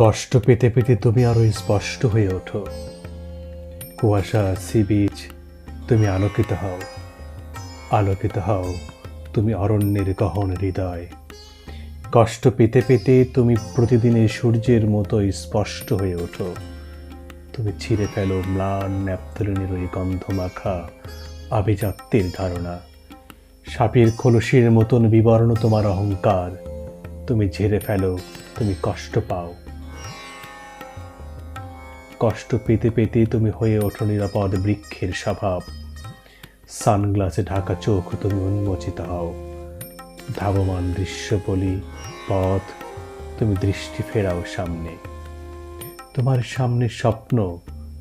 কষ্ট পেতে পেতে তুমি আরও স্পষ্ট হয়ে ওঠো। কুয়াশা, সি বিচ, তুমি আলোকিত হও। আলোকিত হও, তুমি অরণ্যের গহন হৃদয়। কষ্ট পেতে পেতে তুমি প্রতিদিনের সূর্যের মতো স্পষ্ট হয়ে ওঠো। তুমি ছিঁড়ে ফেলো ম্লান ন্যাপথলিনের ওই গন্ধমাখা আভিজাত্যের ধারণা। সাপের খোলসের মতন বিবর্ণ তোমার অহংকার। তুমি ঝেড়ে ফেলো, তুমি কষ্ট পাও। কষ্ট পেতে পেতে তুমি হয়ে ওঠো নিরাপদ বৃক্ষের স্বভাব। সানগ্লাসে ঢাকা চোখ তুমি উন্মোচিত হও। ধাবমান দৃশ্য বলি পথ তুমি দৃষ্টি ফেরাও সামনে। তোমার সামনে স্বপ্ন,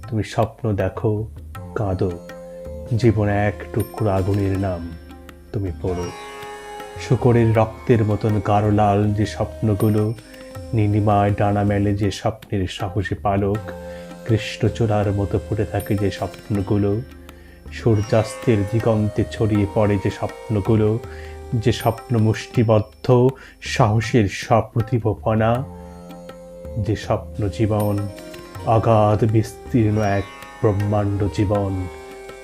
তুমি স্বপ্ন দেখো, কাঁদো। জীবন এক টুকরো আগুনের নাম তুমি পড়ো। শুকরের রক্তের মতন গাঢ় লাল যে স্বপ্নগুলো নীলিমায় ডানা মেলে যে স্বপ্নের সাহসী পালক কৃষ্ণচূড়ার মতো ফুটে থাকে যে স্বপ্নগুলো। সূর্যাস্তের দিগন্তে ছড়িয়ে পড়ে যে স্বপ্নগুলো, যে স্বপ্ন মুষ্টিবদ্ধ, সাহসের সপ্রতিভপনা, যে স্বপ্ন জীবন, অগাধ বিস্তীর্ণ এক ব্রহ্মাণ্ড জীবন,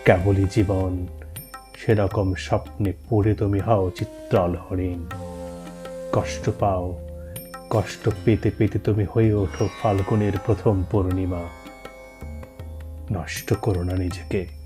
কেবলই জীবন, সেরকম স্বপ্নে পড়ে তুমি হও চিত্রাল হরিণ। কষ্ট পাও, কষ্ট পেতে পেতে তুমি হয়ে ওঠো ফাল্গুনের প্রথম পূর্ণিমা। নষ্ট করো না নিজেকে।